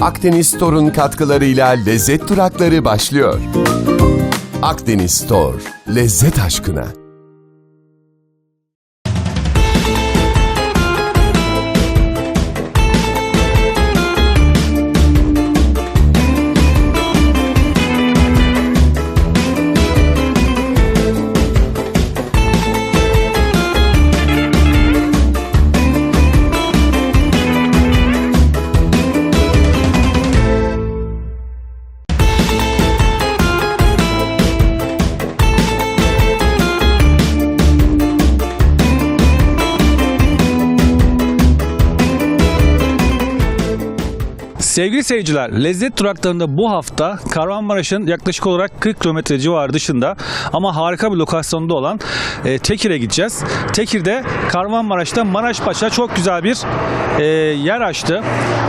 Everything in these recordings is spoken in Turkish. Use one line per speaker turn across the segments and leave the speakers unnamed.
Akdeniz Store'un katkılarıyla lezzet durakları başlıyor. Akdeniz Store, lezzet aşkına.
Seyirciler, lezzet duraklarında bu hafta Kahramanmaraş'ın yaklaşık olarak 40 kilometre civarı dışında ama harika bir lokasyonda olan e, Tekir'e gideceğiz. Tekir'de Kahramanmaraş'ta Maraş Paşa çok güzel bir e, yer açtı.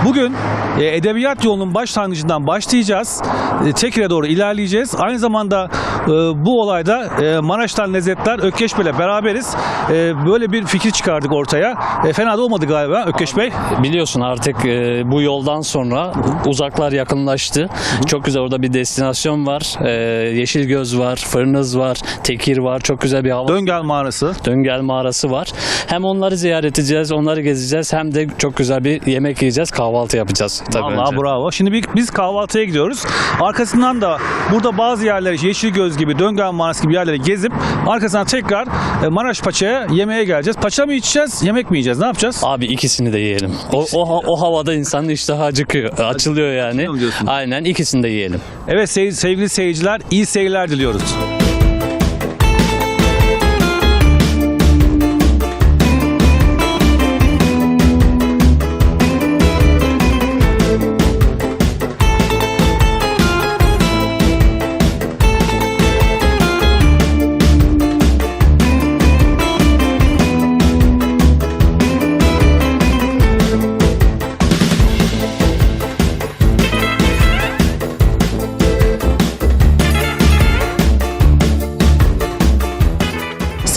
Bugün e, edebiyat yolunun başlangıcından başlayacağız. E, Tekir'e doğru ilerleyeceğiz. Aynı zamanda e, bu olayda e, Maraş'tan lezzetler Ökkeş Bey'le beraberiz. E, böyle bir fikir çıkardık ortaya. E, fena da olmadı galiba Ökkeş Bey.
Biliyorsun artık e, bu yoldan sonra uzaklar yakınlaştı. Çok güzel orada bir destinasyon var. E, Yeşilgöz var, Fırınız var, Tekir var. Çok güzel bir hava.
Döngel mağarası.
Döngel mağarası var. Hem onları ziyaret edeceğiz, onları gezeceğiz. Hem de çok güzel bir yemek yiyeceğiz, kahvaltı yapacağız. Tabii
Vallahi
önce.
bravo. Şimdi biz kahvaltıya gidiyoruz. Arkasından da burada bazı yerleri Yeşilgöz gibi, Döngel Mağarası gibi yerleri gezip arkasından tekrar e, Maraş Paça'ya yemeğe geleceğiz. Paça mı içeceğiz, yemek mi yiyeceğiz? Ne yapacağız?
Abi ikisini de yiyelim. O, o, o havada insanın iştahı acıkıyor, açılıyor yani.
Açılıyor diyorsun?
Aynen ikisini de yiyelim.
Evet sev- sevgili seyirciler iyi seyirler diliyoruz.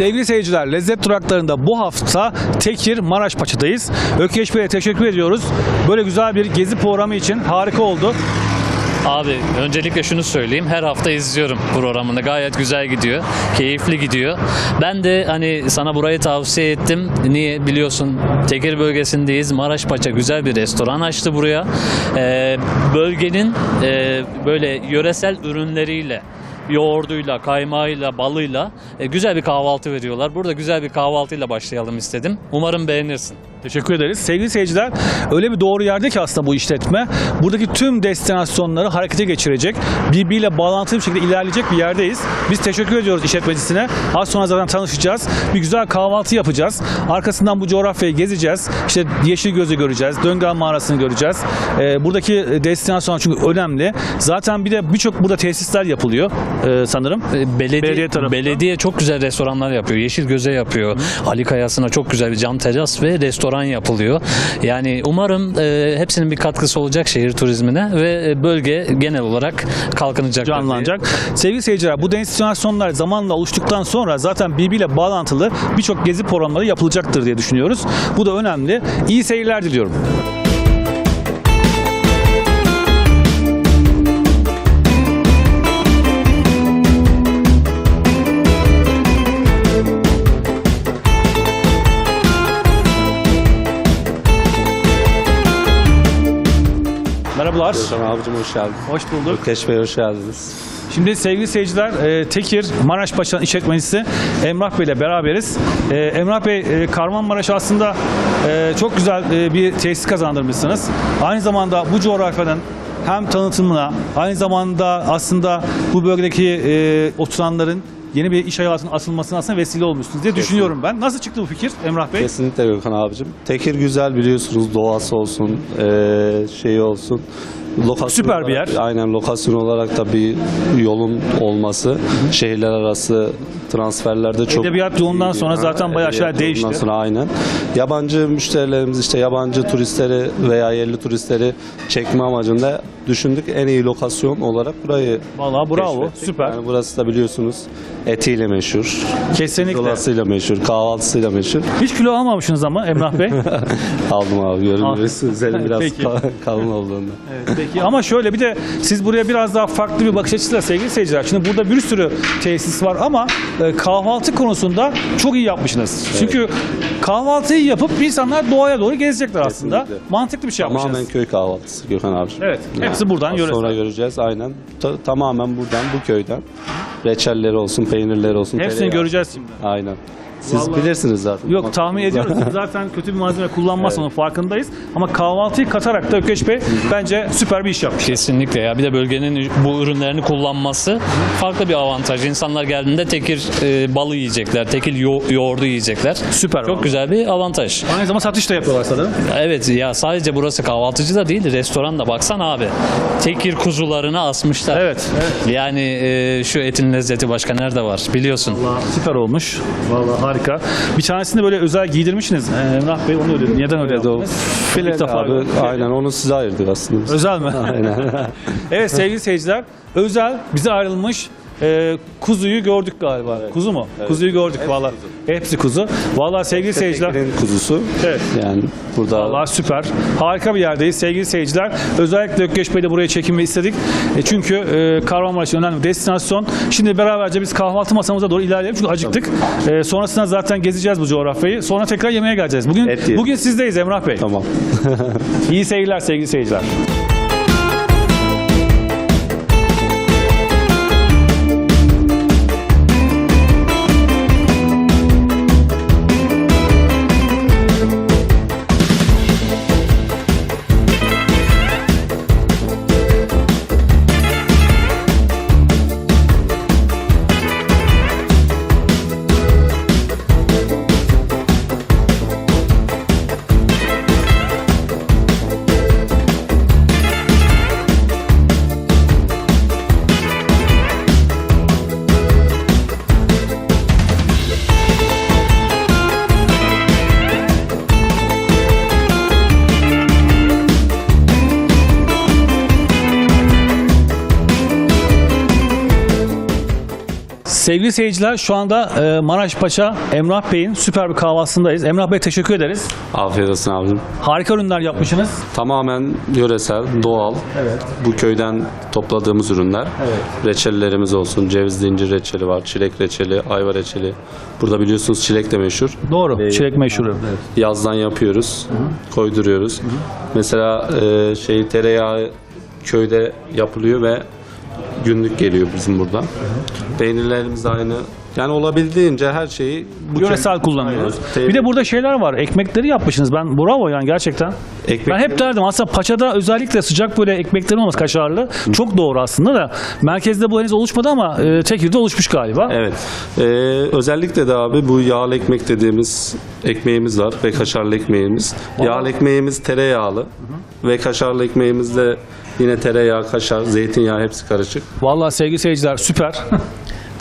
Sevgili seyirciler, lezzet duraklarında bu hafta Tekir Maraş Paça'dayız. Ökkeş Bey'e teşekkür ediyoruz. Böyle güzel bir gezi programı için harika oldu.
Abi öncelikle şunu söyleyeyim. Her hafta izliyorum programını. Gayet güzel gidiyor. Keyifli gidiyor. Ben de hani sana burayı tavsiye ettim. Niye? Biliyorsun Tekir bölgesindeyiz. Maraşpaşa güzel bir restoran açtı buraya. Ee, bölgenin e, böyle yöresel ürünleriyle yoğurduyla, kaymağıyla, balıyla e, güzel bir kahvaltı veriyorlar. Burada güzel bir kahvaltıyla başlayalım istedim. Umarım beğenirsin.
Teşekkür ederiz. Sevgili seyirciler, öyle bir doğru yerde ki aslında bu işletme. Buradaki tüm destinasyonları harekete geçirecek, birbiriyle bağlantılı bir şekilde ilerleyecek bir yerdeyiz. Biz teşekkür ediyoruz işletmecisine. Az sonra zaten tanışacağız. Bir güzel kahvaltı yapacağız. Arkasından bu coğrafyayı gezeceğiz. İşte Yeşilgöz'ü göreceğiz, Döngel Mağarası'nı göreceğiz. Ee, buradaki destinasyon çünkü önemli. Zaten bir de birçok burada tesisler yapılıyor ee, sanırım.
E, Belediye,
Belediye tarafından.
belediye çok güzel restoranlar yapıyor. Yeşil Göze yapıyor. Ali Kayası'na çok güzel bir cam teras ve restoran yapılıyor. Yani umarım e, hepsinin bir katkısı olacak şehir turizmine ve e, bölge genel olarak kalkınacak.
canlanacak. Sevgili seyirciler bu destinasyonlar zamanla oluştuktan sonra zaten birbiriyle bağlantılı birçok gezi programları yapılacaktır diye düşünüyoruz. Bu da önemli. İyi seyirler diliyorum. Merhabalar.
Hocam abicim hoş geldin.
Hoş bulduk.
Keşfe hoş geldiniz.
Şimdi sevgili seyirciler e, Tekir Maraş Paşa'nın işletmecisi Emrah Bey ile beraberiz. E, Emrah Bey e, Kahramanmaraş aslında e, çok güzel e, bir tesis kazandırmışsınız. Aynı zamanda bu coğrafyanın hem tanıtımına aynı zamanda aslında bu bölgedeki e, oturanların yeni bir iş hayatının açılmasına aslında vesile olmuşsunuz diye düşünüyorum ben. Nasıl çıktı bu fikir Emrah Bey?
Kesinlikle Gökhan abicim. Tekir güzel biliyorsunuz doğası olsun, eee şeyi olsun. Lokasyon
Süper bir
olarak-
yer.
Aynen lokasyon olarak da bir yolun olması, şehirler arası transferlerde çok
Edebiyat yolundan sonra zaten bayağı şeyler değişti.
sonra aynen. Yabancı müşterilerimiz işte yabancı turistleri veya yerli turistleri çekme amacında düşündük. En iyi lokasyon olarak burayı
Vallahi bravo.
keşfettik.
Süper.
Yani burası da biliyorsunuz etiyle meşhur.
Kesinlikle.
Dolasıyla meşhur, kahvaltısıyla meşhur.
Hiç kilo almamışsınız ama Emrah Bey.
Aldım abi görünüyorsun. Senin biraz
Peki.
ka- kalın olduğunda.
Peki ama şöyle bir de siz buraya biraz daha farklı bir bakış açısıyla sevgili seyirciler. Şimdi burada bir sürü tesis var ama e, kahvaltı konusunda çok iyi yapmışsınız. Çünkü kahvaltıyı yapıp insanlar doğaya doğru gezecekler aslında.
Kesinlikle.
Mantıklı bir şey
Tamamen
yapmışsınız.
köy kahvaltısı Gökhan abi.
Evet, hepsi buradan yöresel.
Sonra göreceğiz aynen. Ta- tamamen buradan bu köyden. Reçelleri olsun, peynirleri olsun.
Hepsini
tereyağı.
göreceğiz şimdi.
Aynen. Siz
Vallahi-
bilirsiniz zaten.
Yok tahmin ediyoruz. Zaten kötü bir malzeme kullanmazsanız farkındayız. Ama kahvaltıyı katarak da Ökeş Bey bence süper bir iş yapmış.
Kesinlikle ya. Bir de bölgenin bu ürünlerini kullanması farklı bir avantaj. İnsanlar geldiğinde tekir e, balı yiyecekler, tekir yo- yoğurdu yiyecekler.
Süper.
Çok güzel bir avantaj.
Aynı zamanda satış da yapıyorlar sanırım.
Evet ya sadece burası kahvaltıcı da değil, restoran da baksana abi. Tekir kuzularını asmışlar.
Evet. evet.
Yani e, şu etin lezzeti başka nerede var biliyorsun.
Vallahi süper olmuş. Vallahi harika. Bir tanesini böyle özel giydirmişsiniz. Ee, Emrah Bey onu öyle. Neden öyle
Evet, o
yaptınız?
file
İlk defa
abi, aynen onu size ayırdık aslında.
Özel mi?
Aynen.
evet sevgili seyirciler. Özel bize ayrılmış e, kuzuyu gördük galiba. Kuzu mu? Kuzuyu gördük vallahi. Hepsi kuzu. Vallahi sevgili seyirciler.
Kuzusu.
Evet.
Yani burada
Vallahi süper. Harika bir yerdeyiz sevgili seyirciler. Özellikle Ökkeş Bey'de buraya çekimi istedik. E, çünkü e, Kahramanmaraş önemli bir destinasyon. Şimdi beraberce biz kahvaltı masamıza doğru ilerleyelim çünkü acıktık. E, sonrasında zaten gezeceğiz bu coğrafyayı. Sonra tekrar yemeğe geleceğiz. Bugün bugün sizdeyiz Emrah Bey.
tamam.
İyi seyirler sevgili seyirciler. Sevgili seyirciler şu anda e, Maraş Paşa Emrah Bey'in süper bir kahvaltısındayız. Emrah Bey teşekkür ederiz.
Afiyet olsun abicim.
Harika ürünler yapmışsınız.
Tamamen yöresel, doğal.
Evet.
Bu köyden topladığımız ürünler.
Evet.
Reçellerimiz olsun. Cevizli incir reçeli var, çilek reçeli, ayva reçeli. Burada biliyorsunuz çilek de meşhur.
Doğru. Çilek meşhur.
Yazdan yapıyoruz, koyduruyoruz. Mesela e, şey tereyağı köyde yapılıyor ve günlük geliyor bizim burada. Peynirlerimiz aynı. Yani olabildiğince her şeyi bu
Yöresel kullanıyoruz.
Aynen.
Bir de burada şeyler var. Ekmekleri yapmışsınız. Ben bravo yani gerçekten.
Ekmek-
Ben hep derdim aslında paçada özellikle sıcak böyle ekmeklerin olması kaşarlı. Çok doğru aslında da. Merkezde bu henüz oluşmadı ama e, Tekir'de oluşmuş galiba.
Evet. Ee, özellikle de abi bu yağlı ekmek dediğimiz ekmeğimiz var ve kaşarlı ekmeğimiz. Yağlı ekmeğimiz tereyağlı ve kaşarlı ekmeğimiz de yine tereyağı, kaşar, zeytinyağı hepsi karışık.
Vallahi sevgili seyirciler süper.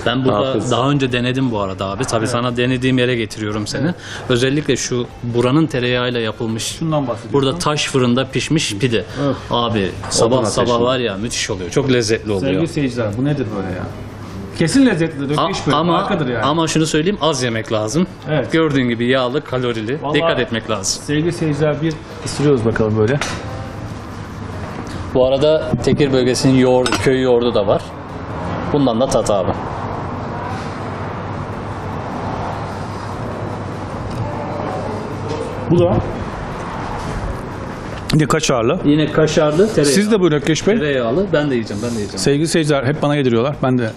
Ben burada
Afiyet.
daha önce denedim bu arada abi. Tabii sana denediğim yere getiriyorum seni. Özellikle şu buranın tereyağıyla yapılmış.
Şundan bahsediyorum.
Burada taş fırında pişmiş pide. Abi sabah
Odun
sabah
ateşinde.
var ya müthiş oluyor. Çok lezzetli oluyor.
Sevgili seyirciler bu nedir böyle ya? Kesin lezzetlidir.
A-
Döküş böyle.
ama
yani.
ama şunu söyleyeyim az yemek lazım.
Evet.
Gördüğün gibi yağlı, kalorili.
Vallahi-
Dikkat etmek lazım.
Sevgili seyirciler bir ısırıyoruz bakalım böyle.
Bu arada Tekir bölgesinin yoğurdu, köy yoğurdu da var. Bundan da tat abi.
Bu da Yine kaşarlı.
Yine kaşarlı, tereyağı.
Siz de buyurun Ökkeş Bey.
tereyağlı. Ben de yiyeceğim, ben de yiyeceğim.
Sevgili seyirciler hep bana yediriyorlar. Ben de.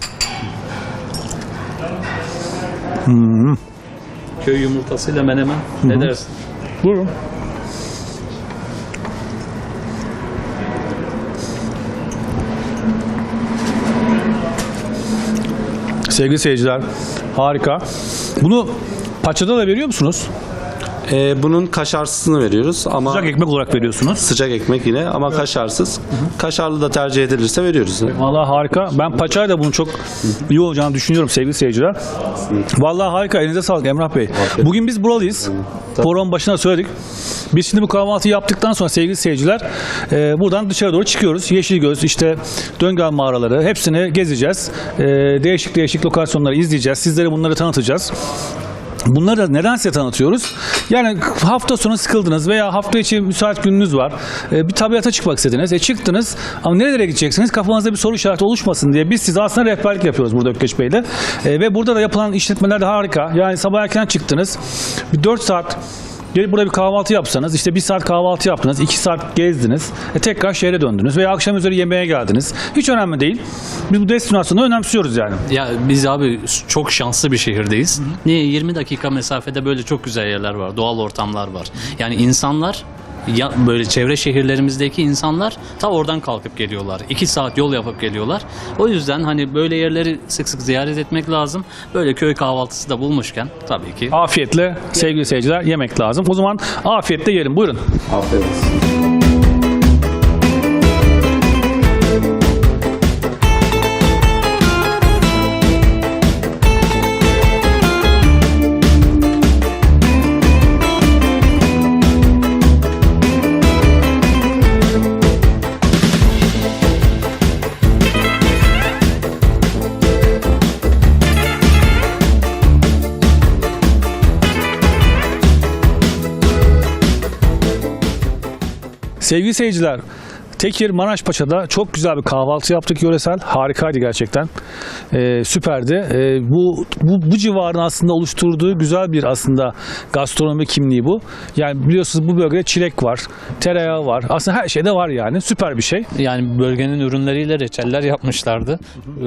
Köy yumurtasıyla menemen. Ne dersin?
Buyurun. Sevgili seyirciler harika. Bunu paçada da veriyor musunuz?
Ee, bunun kaşarsızını veriyoruz ama
Sıcak ekmek olarak veriyorsunuz.
sıcak ekmek yine ama kaşarsız. Kaşarlı da tercih edilirse veriyoruz.
Vallahi harika. Ben paçayla da bunun çok iyi olacağını düşünüyorum sevgili seyirciler. Vallahi harika. Elinize sağlık Emrah Bey. Bugün biz buralıyız. Programın başına söyledik. Biz şimdi bu kahvaltıyı yaptıktan sonra sevgili seyirciler e, buradan dışarı doğru çıkıyoruz. Yeşilgöz, işte Döngel mağaraları hepsini gezeceğiz. E, değişik değişik lokasyonları izleyeceğiz. Sizlere bunları tanıtacağız. Bunları da neden size tanıtıyoruz? Yani hafta sonu sıkıldınız veya hafta içi müsait gününüz var. Ee, bir tabiata çıkmak istediniz. E çıktınız ama nerelere gideceksiniz? Kafanızda bir soru işareti oluşmasın diye biz size aslında rehberlik yapıyoruz burada Ökkeş Bey'le. E, ve burada da yapılan işletmeler de harika. Yani sabah erken çıktınız. Bir 4 saat Gelip burada bir kahvaltı yapsanız, işte bir saat kahvaltı yaptınız, iki saat gezdiniz, e tekrar şehre döndünüz veya akşam üzeri yemeğe geldiniz. Hiç önemli değil. Biz bu destinasyonu önemsiyoruz yani.
Ya biz abi çok şanslı bir şehirdeyiz. Niye 20 dakika mesafede böyle çok güzel yerler var, doğal ortamlar var. Yani insanlar ya böyle çevre şehirlerimizdeki insanlar ta oradan kalkıp geliyorlar. 2 saat yol yapıp geliyorlar. O yüzden hani böyle yerleri sık sık ziyaret etmek lazım. Böyle köy kahvaltısı da bulmuşken tabii ki
Afiyetle sevgili seyirciler yemek lazım. O zaman afiyetle yiyelim. Buyurun.
Afiyet olsun.
Sevgili seyirciler, Tekir Maraşpaşa'da çok güzel bir kahvaltı yaptık yöresel. Harikaydı gerçekten. Ee, süperdi. Ee, bu, bu bu civarın aslında oluşturduğu güzel bir aslında gastronomi kimliği bu. Yani biliyorsunuz bu bölgede çilek var, tereyağı var. Aslında her şeyde var yani. Süper bir şey.
yani bölgenin ürünleriyle reçeller yapmışlardı.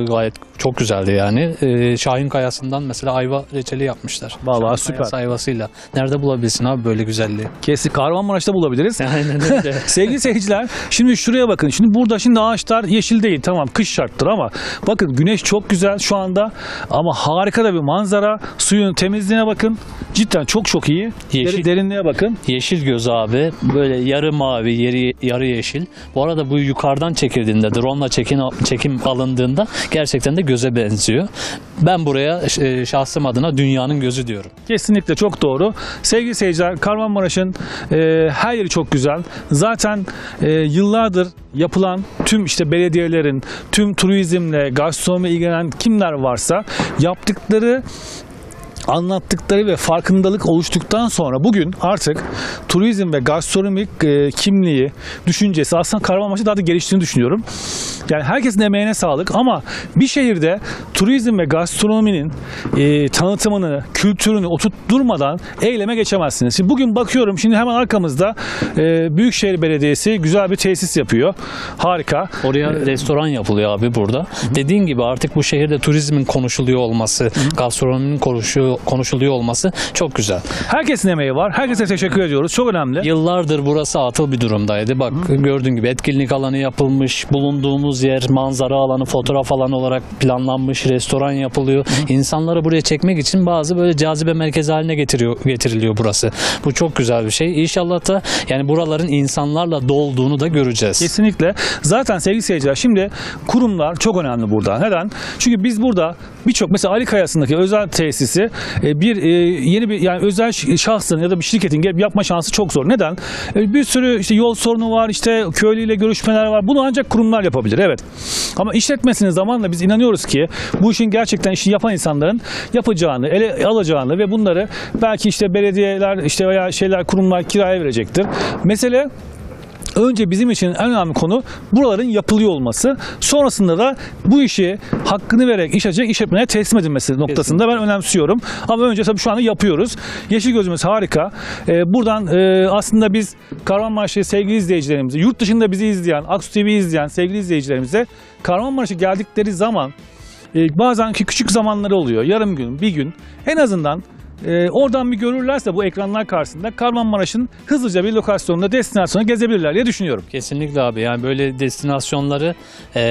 Gayet çok güzeldi yani. Ee, Şahin Kayası'ndan mesela ayva reçeli yapmışlar.
Vallahi
Şahin
süper.
Kayası ayvasıyla. Nerede bulabilirsin abi böyle güzelliği?
Kesin Kahramanmaraş'ta bulabiliriz.
Aynen öyle.
Sevgili seyirciler şimdi şuraya bakın. Şimdi burada şimdi ağaçlar yeşil değil tamam kış şarttır ama bakın güneş çok güzel şu anda ama harika da bir manzara. Suyun temizliğine bakın. Cidden çok çok iyi.
Yeşil.
Deri- derinliğe bakın.
Yeşil göz abi böyle yarı mavi yarı, yarı yeşil. Bu arada bu yukarıdan çekildiğinde drone'la çekim, çekim alındığında gerçekten de göze benziyor. Ben buraya e, şahsım adına dünyanın gözü diyorum.
Kesinlikle çok doğru. Sevgili seyirciler Kahramanmaraş'ın e, her yeri çok güzel. Zaten e, yıllardır yapılan tüm işte belediyelerin, tüm turizmle, gastronomi ilgilenen kimler varsa yaptıkları anlattıkları ve farkındalık oluştuktan sonra bugün artık turizm ve gastronomik e, kimliği, düşüncesi aslında Kahramanmaraş'ta daha da geliştiğini düşünüyorum. Yani herkesin emeğine sağlık ama bir şehirde turizm ve gastronominin e, tanıtımını, kültürünü oturtturmadan eyleme geçemezsiniz. Şimdi bugün bakıyorum şimdi hemen arkamızda e, Büyükşehir Belediyesi güzel bir tesis yapıyor. Harika.
Oraya restoran yapılıyor abi burada. Dediğin gibi artık bu şehirde turizmin konuşuluyor olması, gastronominin konuşuyor, konuşuluyor olması çok güzel.
Herkesin emeği var. Herkese teşekkür ediyoruz. Çok önemli.
Yıllardır burası atıl bir durumdaydı. Bak gördüğün gibi etkinlik alanı yapılmış, bulunduğumuz yer manzara alanı, fotoğraf alanı olarak planlanmış, restoran yapılıyor. İnsanları buraya çekmek için bazı böyle cazibe merkezi haline getiriyor, getiriliyor burası. Bu çok güzel bir şey. İnşallah da yani buraların insanlarla dolduğunu da göreceğiz.
Kesinlikle. Zaten sevgili seyirciler şimdi kurumlar çok önemli burada. Neden? Çünkü biz burada birçok mesela Ali Kayası'ndaki özel tesisi e, bir e, yeni bir yani özel şahsın ya da bir şirketin gelip yapma şansı çok zor. Neden? E, bir sürü işte yol sorunu var, işte köylüyle görüşmeler var. Bunu ancak kurumlar yapabilir. Evet. Ama işletmesinin zamanla biz inanıyoruz ki bu işin gerçekten işi yapan insanların yapacağını, ele alacağını ve bunları belki işte belediyeler işte veya şeyler kurumlar kiraya verecektir. Mesele Önce bizim için en önemli konu buraların yapılıyor olması. Sonrasında da bu işi hakkını vererek iş açacak işletmelere teslim edilmesi noktasında ben önemsiyorum. Ama önce tabii şu anda yapıyoruz. Yeşil gözümüz harika. Ee, buradan e, aslında biz Kahramanmaraş'ta sevgili izleyicilerimize, yurt dışında bizi izleyen, Aksu TV izleyen sevgili izleyicilerimize Kahramanmaraş'a geldikleri zaman e, bazen ki küçük zamanları oluyor. Yarım gün, bir gün. En azından e, oradan bir görürlerse bu ekranlar karşısında Kahramanmaraş'ın hızlıca bir lokasyonunda destinasyonu gezebilirler diye düşünüyorum.
Kesinlikle abi yani böyle destinasyonları e,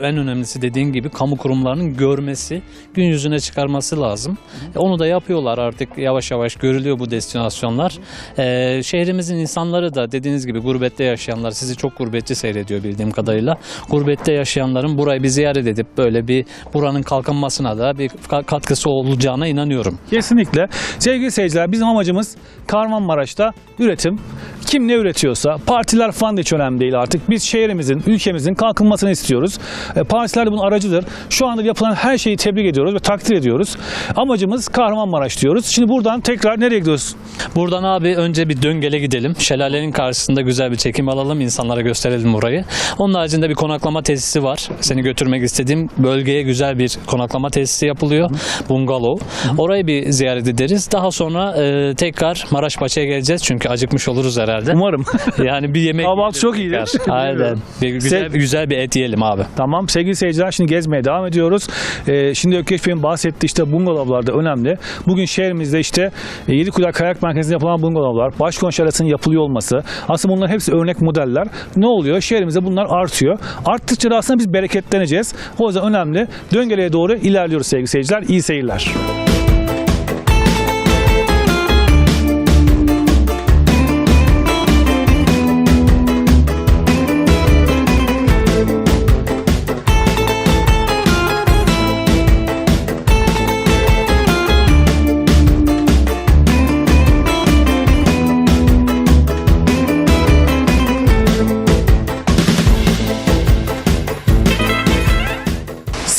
en önemlisi dediğin gibi kamu kurumlarının görmesi, gün yüzüne çıkarması lazım. E, onu da yapıyorlar artık yavaş yavaş görülüyor bu destinasyonlar. E, şehrimizin insanları da dediğiniz gibi gurbette yaşayanlar sizi çok gurbetçi seyrediyor bildiğim kadarıyla. Gurbette yaşayanların burayı bir ziyaret edip böyle bir buranın kalkınmasına da bir ka- katkısı olacağına inanıyorum.
Kesinlikle. Sevgili seyirciler bizim amacımız Kahramanmaraş'ta üretim. Kim ne üretiyorsa partiler falan da hiç önemli değil artık. Biz şehrimizin, ülkemizin kalkınmasını istiyoruz. E, partiler de bunun aracıdır. Şu anda yapılan her şeyi tebrik ediyoruz ve takdir ediyoruz. Amacımız Kahramanmaraş diyoruz. Şimdi buradan tekrar nereye gidiyoruz?
Buradan abi önce bir döngele gidelim. Şelalenin karşısında güzel bir çekim alalım. insanlara gösterelim burayı. Onun haricinde bir konaklama tesisi var. Seni götürmek istediğim bölgeye güzel bir konaklama tesisi yapılıyor. Bungalov. Orayı bir ziyaret ederiz. Daha sonra e, tekrar Maraşpaşa'ya geleceğiz. Çünkü acıkmış oluruz herhalde.
Umarım.
Yani bir yemek
Kahvaltı çok iyidir.
Aynen. Bir güzel,
Se-
güzel bir et yiyelim abi.
Tamam sevgili seyirciler şimdi gezmeye devam ediyoruz. Ee, şimdi Ökkeş Bey'in bahsettiği işte bungalovlar da önemli. Bugün şehrimizde işte e, Yedikule Kayak Merkezi'nde yapılan bungalovlar, başkonşer arasının yapılıyor olması aslında bunların hepsi örnek modeller. Ne oluyor? Şehrimizde bunlar artıyor. Arttıkça da aslında biz bereketleneceğiz. O yüzden önemli. Döngeleye doğru ilerliyoruz sevgili seyirciler. İyi seyirler.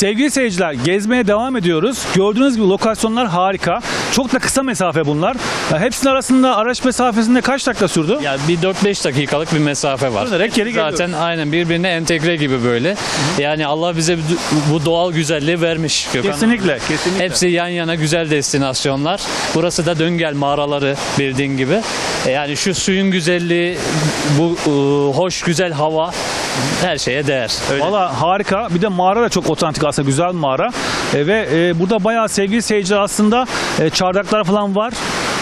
Sevgili seyirciler gezmeye devam ediyoruz. Gördüğünüz gibi lokasyonlar harika. Çok da kısa mesafe bunlar. Ya Hepsinin arasında araç mesafesinde kaç dakika sürdü?
Yani bir 4-5 dakikalık bir mesafe var.
Dönerek geri geliyoruz.
Zaten aynen birbirine entegre gibi böyle. Yani Allah bize bu doğal güzelliği vermiş Gökhan.
Kesinlikle, kesinlikle.
Hepsi yan yana güzel destinasyonlar. Burası da Döngel mağaraları bildiğin gibi. E Yani şu suyun güzelliği, bu e, hoş güzel hava her şeye değer. Öyle.
Valla harika. Bir de mağara da çok otantik aslında. Güzel mağara. E, ve e, burada bayağı sevgili seyirciler aslında e, çardaklar falan var.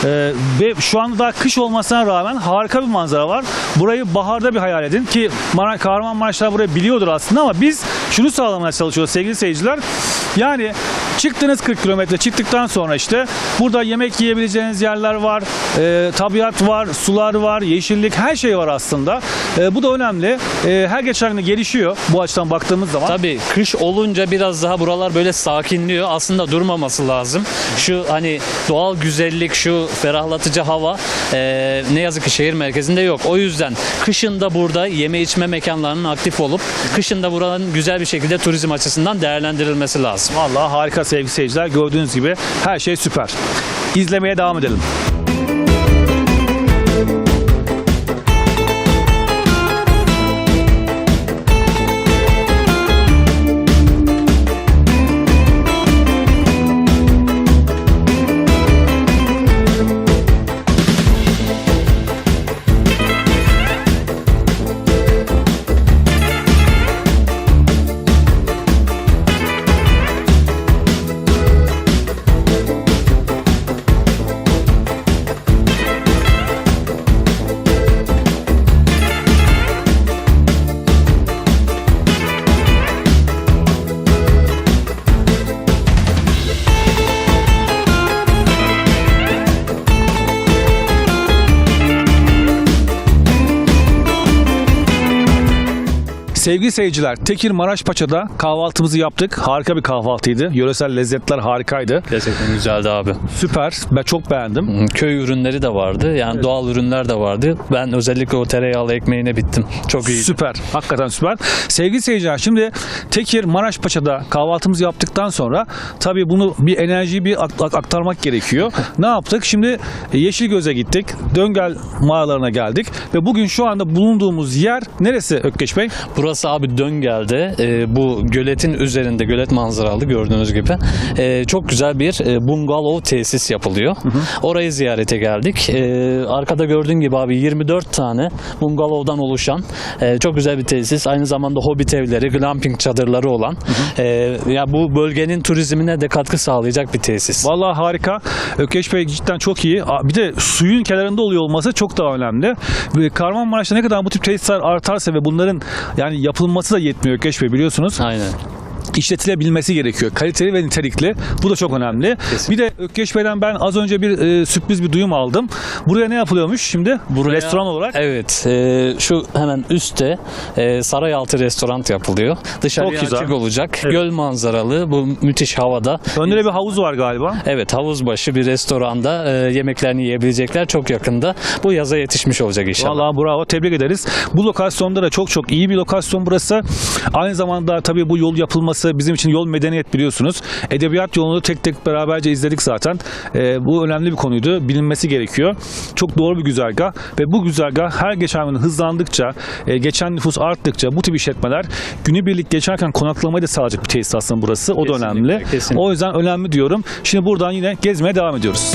E, ve şu anda daha kış olmasına rağmen harika bir manzara var. Burayı baharda bir hayal edin ki Mara, Kahramanmaraşlar burayı biliyordur aslında ama biz şunu sağlamaya çalışıyoruz sevgili seyirciler. Yani çıktınız 40 kilometre çıktıktan sonra işte burada yemek yiyebileceğiniz yerler var. E, tabiat var, sular var, yeşillik her şey var aslında. E, bu da önemli. E, her geçen gün gelişiyor bu açıdan baktığımız zaman.
Tabii kış olunca biraz daha buralar böyle sakinliyor. Aslında durmaması lazım. Şu hani doğal güzellik, şu ferahlatıcı hava e, ne yazık ki şehir merkezinde yok. O yüzden kışın da burada yeme içme mekanlarının aktif olup kışın da buranın güzel bir şekilde turizm açısından değerlendirilmesi lazım.
Vallahi harika sevgili seyirciler. Gördüğünüz gibi her şey süper. İzlemeye devam edelim. Sevgili seyirciler, Tekir Maraşpaşa'da kahvaltımızı yaptık. Harika bir kahvaltıydı. Yöresel lezzetler harikaydı.
Gerçekten güzeldi abi.
Süper. Ben çok beğendim.
Köy ürünleri de vardı. Yani doğal ürünler de vardı. Ben özellikle o tereyağlı ekmeğine bittim. Çok iyiydi.
Süper. Hakikaten süper. Sevgili seyirciler şimdi Tekir Maraşpaşa'da kahvaltımızı yaptıktan sonra tabii bunu bir enerjiyi bir ak- ak- aktarmak gerekiyor. ne yaptık? Şimdi Yeşilgöz'e gittik. Döngel mağaralarına geldik ve bugün şu anda bulunduğumuz yer neresi Ökkeş Bey?
Burası Burası abi Döngel'de e, bu göletin üzerinde gölet manzaralı gördüğünüz gibi e, çok güzel bir e, bungalov tesis yapılıyor. Orayı ziyarete geldik. E, arkada gördüğün gibi abi 24 tane bungalovdan oluşan e, çok güzel bir tesis. Aynı zamanda hobbit evleri, glamping çadırları olan e, ya bu bölgenin turizmine de katkı sağlayacak bir tesis.
Vallahi harika. Ökeş Bey cidden çok iyi. Bir de suyun kenarında oluyor olması çok daha önemli. Kahramanmaraş'ta ne kadar bu tip tesisler artarsa ve bunların yani yapılması da yetmiyor Ökeş Bey biliyorsunuz.
Aynen.
İşletilebilmesi gerekiyor. Kaliteli ve nitelikli. Bu da çok önemli. Bir de Ökkeş Bey'den ben az önce bir e, sürpriz bir duyum aldım. Buraya ne yapılıyormuş şimdi?
Buraya-
Restoran olarak.
Evet. e, şu hemen üstte e, Sarayaltı restoran yapılıyor. Dışarıya
Çok güzel.
açık olacak.
Evet.
Göl manzaralı bu müthiş havada.
Önde de bir havuz var galiba.
Evet havuz başı bir restoranda e, yemeklerini yiyebilecekler çok yakında. Bu yaza yetişmiş olacak inşallah.
Vallahi bravo tebrik ederiz. Bu lokasyonda da çok çok iyi bir lokasyon burası. Aynı zamanda tabii bu yol yapılması bizim için yol medeniyet biliyorsunuz. Edebiyat yolunu tek tek beraberce izledik zaten. Ee, bu önemli bir konuydu. Bilinmesi gerekiyor. Çok doğru bir güzergah ve bu güzergah her geçen gün hızlandıkça, e, geçen nüfus arttıkça bu tip işletmeler günübirlik geçerken konaklamayı da sağlayacak bir tesis aslında burası. O da
Kesinlikle,
önemli.
kesinlikle.
O yüzden önemli diyorum. Şimdi buradan yine gezmeye devam ediyoruz.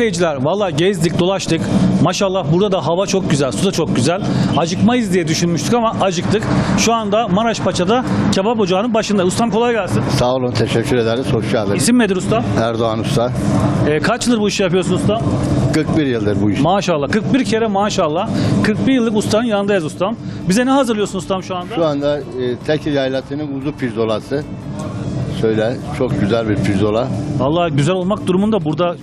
Seyirciler valla gezdik dolaştık. Maşallah burada da hava çok güzel, su da çok güzel. Acıkmayız diye düşünmüştük ama acıktık. Şu anda Maraş Paça'da kebap ocağının başında. Ustam kolay gelsin.
Sağ olun, teşekkür ederiz. Hoş geldiniz.
İsim nedir usta?
Erdoğan Usta.
Ee, kaç yıldır bu işi yapıyorsun usta?
41 yıldır bu iş.
Maşallah. 41 kere maşallah. 41 yıllık ustanın yanındayız ustam. Bize ne hazırlıyorsun ustam şu anda?
Şu anda e, Tekir Yaylası'nın kuzu pirzolası. Söyle, çok güzel bir pirzola.
Vallahi güzel olmak durumunda burada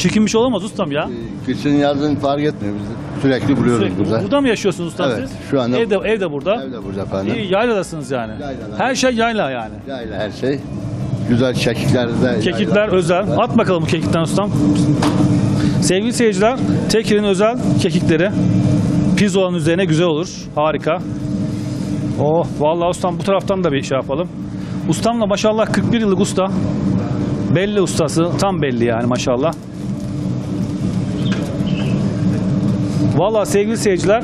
çekinmiş olamaz ustam ya.
Kışın yazın fark etmiyor. Biz sürekli buluyoruz
Sürekli-
burada.
Burada mı yaşıyorsunuz ustam
Evet,
siz?
şu anda-
Evde, evde burada.
Evde burada efendim.
İyi, yayladasınız yani.
Yaylada.
Her şey yayla yani.
Yayla her şey. Güzel kekikler de.
Kekikler özel. At bakalım kekikten ustam. Sevgili seyirciler, Tekir'in özel kekikleri pirzolanın üzerine güzel olur. Harika. Oh vallahi ustam bu taraftan da bir şey yapalım. Ustam da maşallah 41 yıllık usta. Belli ustası. Tam belli yani maşallah. Vallahi sevgili seyirciler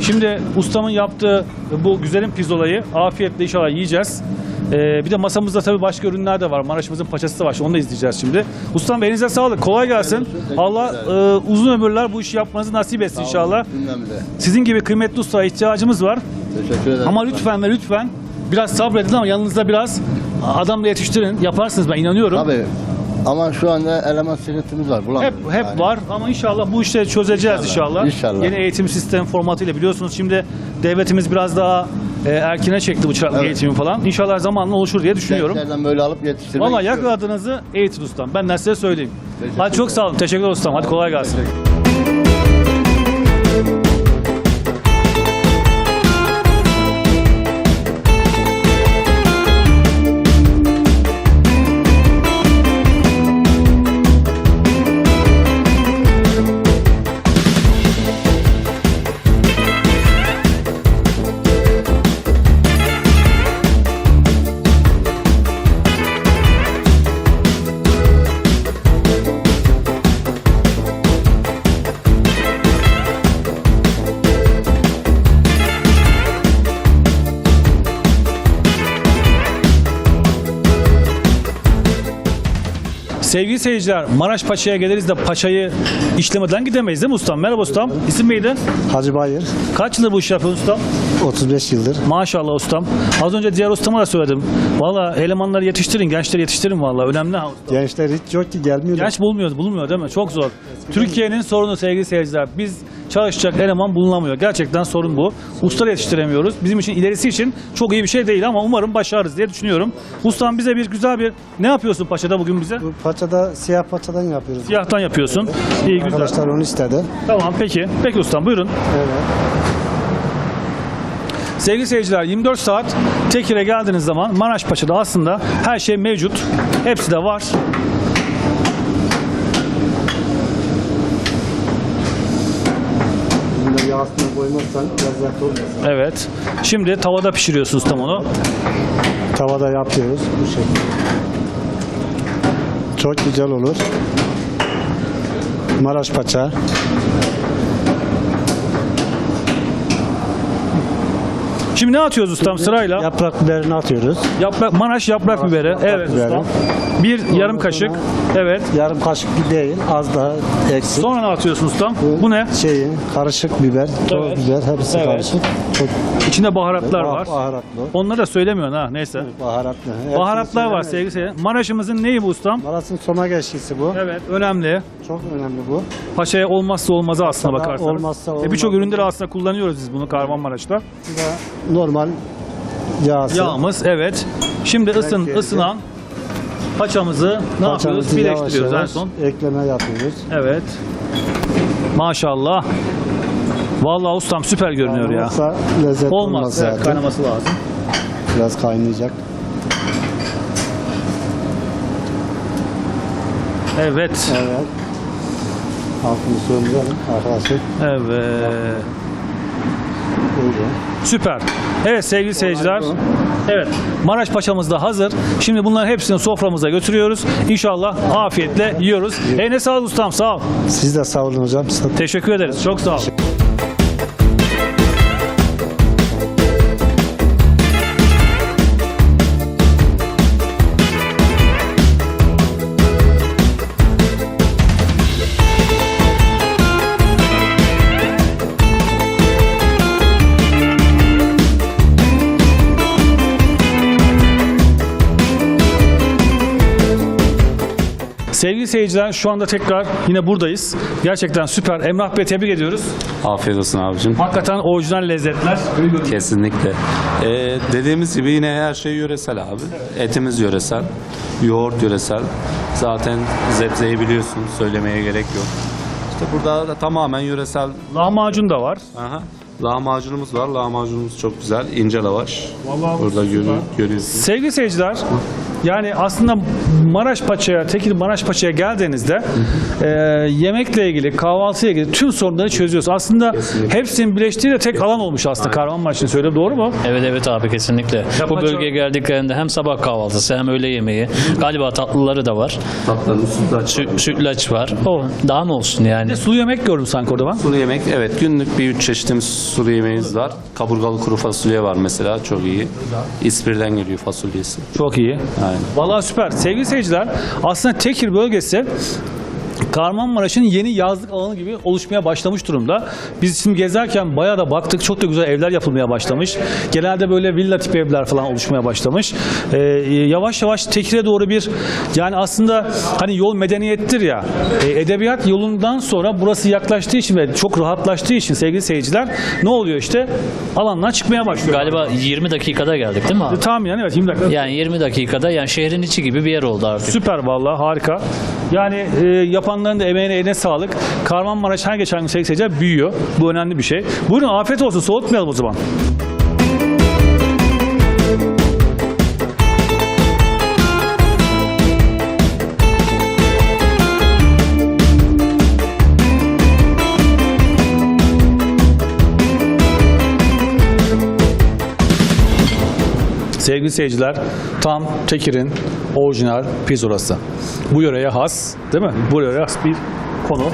şimdi ustamın yaptığı bu güzelim pirzolayı afiyetle inşallah yiyeceğiz. Ee, bir de masamızda tabii başka ürünler de var. Maraş'ımızın paçası da var. Onu da izleyeceğiz şimdi. Ustam elinize sağlık. Kolay gelsin. Allah e, uzun ömürler bu işi yapmanızı nasip etsin
Sağ olun,
inşallah. Sizin gibi kıymetli ustaya ihtiyacımız var.
Teşekkür ederim.
Ama lütfen ve lütfen biraz sabredin ama yanınızda biraz adam da yetiştirin. Yaparsınız ben inanıyorum.
Tabii. Ama şu anda eleman sıkıntımız var.
Hep
bulamıyoruz
hep
yani.
var ama inşallah bu işleri çözeceğiz inşallah.
İnşallah, inşallah.
Yeni eğitim sistem formatıyla biliyorsunuz şimdi devletimiz biraz daha e, erkene çekti bu çıraklık
Evet.
eğitimi falan. İnşallah zamanla oluşur diye düşünüyorum.
Gençlerden böyle alıp yetiştirmek
Valla
istiyoruz.
yakaladığınızı eğitin ustam. Ben de size söyleyeyim.
Teşekkür
Hadi çok
ederim.
sağ olun. Teşekkürler ustam. Hadi kolay gelsin. Sevgili seyirciler Maraş Paça'ya geliriz de paçayı işlemeden gidemeyiz değil mi ustam? Merhaba ustam. İsim neydi?
Hacı Bayır,
Kaç yıldır bu işi yapıyorsun ustam?
35 yıldır.
Maşallah ustam. Az önce diğer ustama da söyledim. Valla elemanları yetiştirin, gençleri yetiştirin valla. Önemli ha.
Gençler hiç yok ki gelmiyor.
Genç bulmuyoruz, bulunmuyor değil mi? Çok zor. Türkiye'nin sorunu sevgili seyirciler. Biz çalışacak eleman bulunamıyor. Gerçekten sorun bu. Usta yetiştiremiyoruz. Bizim için ilerisi için çok iyi bir şey değil ama umarım başarırız diye düşünüyorum. Ustam bize bir güzel bir ne yapıyorsun paçada bugün bize?
Bu paçada siyah paçadan yapıyoruz.
Siyahtan yapıyorsun. İyi güzel.
Arkadaşlar onu istedi.
Tamam peki. Peki ustam buyurun.
Evet.
Sevgili seyirciler 24 saat Tekir'e geldiğiniz zaman Maraş Paşa'da aslında her şey mevcut. Hepsi de var.
Koymazsan lezzet olmaz.
Evet. Şimdi tavada pişiriyorsunuz tam onu.
Tavada yapıyoruz bu şekilde. Çok güzel olur. Maraş paça.
Şimdi ne atıyoruz ustam sırayla?
Yaprak biberini atıyoruz.
Yaprak Maraş yaprak biberi. Evet
biberi.
ustam. Bir yarım kaşık. Evet.
Yarım kaşık değil, az daha eksik.
Sonra ne atıyorsun ustam? Bu ne?
Şeyi, karışık biber, toz
Evet.
biber hepsi
Evet.
karışık. Çok
İçinde baharatlar var.
baharatlı.
Onları da söylemiyorsun ha neyse.
Baharatlı. Hepsini
Baharatlar var
söylemeyiz.
sevgili seyirciler. Maraş'ımızın neyi bu ustam?
Maras'ın sona geçkisi bu.
Evet önemli.
Çok önemli bu.
Paşa'ya olmazsa olmazı aslına
Paşa'da
bakarsanız.
olmazsa
E,
olmaz.
Birçok üründe de aslında kullanıyoruz biz bunu Kahramanmaraş'ta.
Bu da normal yağsı.
Yağımız evet. Şimdi ısın
geldi.
ısınan paçamızı ne yapıyoruz?
Paçamızı yavaş
Birleştiriyoruz en
yavaş
son.
Ekleme yapıyoruz.
Evet. Maşallah. Vallahi ustam süper görünüyor ya.
Olmazsa lezzet olmaz,
Olmaz. Evet,
zaten.
kaynaması lazım.
Biraz kaynayacak.
Evet.
Evet. Altını söndürelim arkadaşlar.
Evet. Süper. Evet sevgili seyirciler. Evet. Maraş paçamız da hazır. Şimdi bunların hepsini soframıza götürüyoruz. İnşallah afiyetle yiyoruz. Eline sağlık ustam sağ ol.
Siz de sağ olun hocam.
Teşekkür ederiz. Çok sağ ol. Sevgili seyirciler şu anda tekrar yine buradayız. Gerçekten süper. Emrah Bey tebrik ediyoruz.
Afiyet olsun abicim.
Hakikaten orijinal lezzetler.
Kesinlikle. Ee, dediğimiz gibi yine her şey yöresel abi. Etimiz yöresel, yoğurt yöresel. Zaten zebzeyi biliyorsun, söylemeye gerek yok. İşte burada da tamamen yöresel.
Lahmacun da var.
Aha. Lahmacunumuz var. Lahmacunumuz çok güzel. ince lavaş. Burada görü- görüyorsun.
Sevgili seyirciler, yani aslında Maraş Paça'ya, Tekir Maraş Paça'ya geldiğinizde e, yemekle ilgili, kahvaltıyla ilgili tüm sorunları çözüyoruz. Aslında hepsinin birleştiği de tek alan olmuş aslında Kahramanmaraş için söyle doğru mu?
Evet evet abi kesinlikle. Bu
paça-
bölgeye geldiklerinde hem sabah kahvaltısı hem öğle yemeği. Galiba tatlıları da var.
Tatlarımız sütlaç.
Sü- sütlaç var. O daha ne olsun yani.
Sulu yemek gördüm sanki orada ben.
Sulu yemek evet günlük bir üç çeşitimiz sulu yemeğimiz var. Kaburgalı kuru fasulye var mesela çok iyi. İspir'den geliyor fasulyesi.
Çok iyi.
Aynen.
Vallahi süper. Sevgili seyirciler, aslında Tekir bölgesi Kahramanmaraş'ın yeni yazlık alanı gibi oluşmaya başlamış durumda. Biz şimdi gezerken bayağı da baktık. Çok da güzel evler yapılmaya başlamış. Genelde böyle villa tipi evler falan oluşmaya başlamış. Ee, yavaş yavaş Tekir'e doğru bir yani aslında hani yol medeniyettir ya. e, edebiyat yolundan sonra burası yaklaştığı için ve çok rahatlaştığı için sevgili seyirciler ne oluyor işte? Alanlar çıkmaya başlıyor.
Galiba 20 dakikada geldik değil mi abi?
Tamam yani evet 20 dakika.
Yani 20 dakikada yani şehrin içi gibi bir yer oldu artık.
Süper vallahi harika. Yani e, yapanların da emeğine eline sağlık. Kahramanmaraş her geçen gün seyirciler büyüyor. Bu önemli bir şey. Buyurun afiyet olsun soğutmayalım o zaman. Sevgili seyirciler, tam Tekir'in orijinal pirzolası. Bu yöreye has, değil mi? Bu yöreye has bir konu.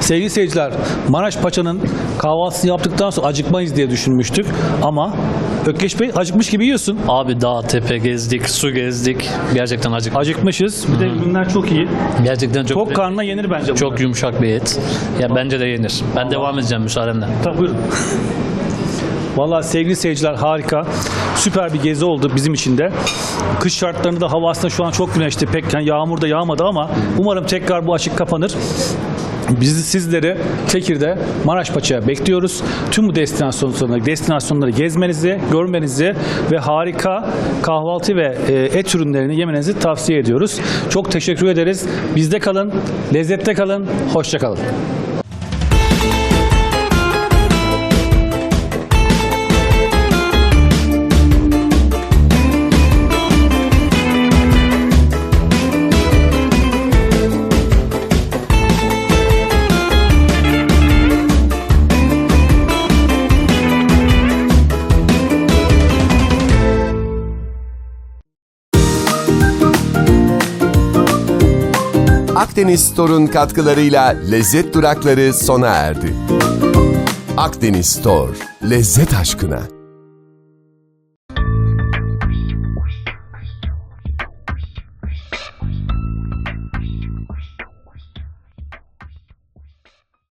Sevgili seyirciler, Maraş Paça'nın kahvaltısını yaptıktan sonra acıkmayız diye düşünmüştük. Ama Ökkeş Bey acıkmış gibi yiyorsun.
Abi dağ tepe gezdik, su gezdik. Gerçekten acık.
Acıkmışız. Bir de ürünler çok iyi.
Gerçekten çok
Tok karnına yenir bence bu.
çok yumuşak bir et. Ya bence de yenir. Ben devam edeceğim müsaadenle.
Tabii buyurun. Vallahi sevgili seyirciler harika. Süper bir gezi oldu bizim için de. Kış şartlarında hava aslında şu an çok güneşli. Pek yani yağmur da yağmadı ama umarım tekrar bu açık kapanır. Biz sizleri Tekir'de Maraş Paça'ya bekliyoruz. Tüm bu destinasyonları, destinasyonları gezmenizi, görmenizi ve harika kahvaltı ve e, et ürünlerini yemenizi tavsiye ediyoruz. Çok teşekkür ederiz. Bizde kalın, lezzette kalın, hoşça kalın.
Akdeniz Store'un katkılarıyla lezzet durakları sona erdi. Akdeniz Store, lezzet aşkına.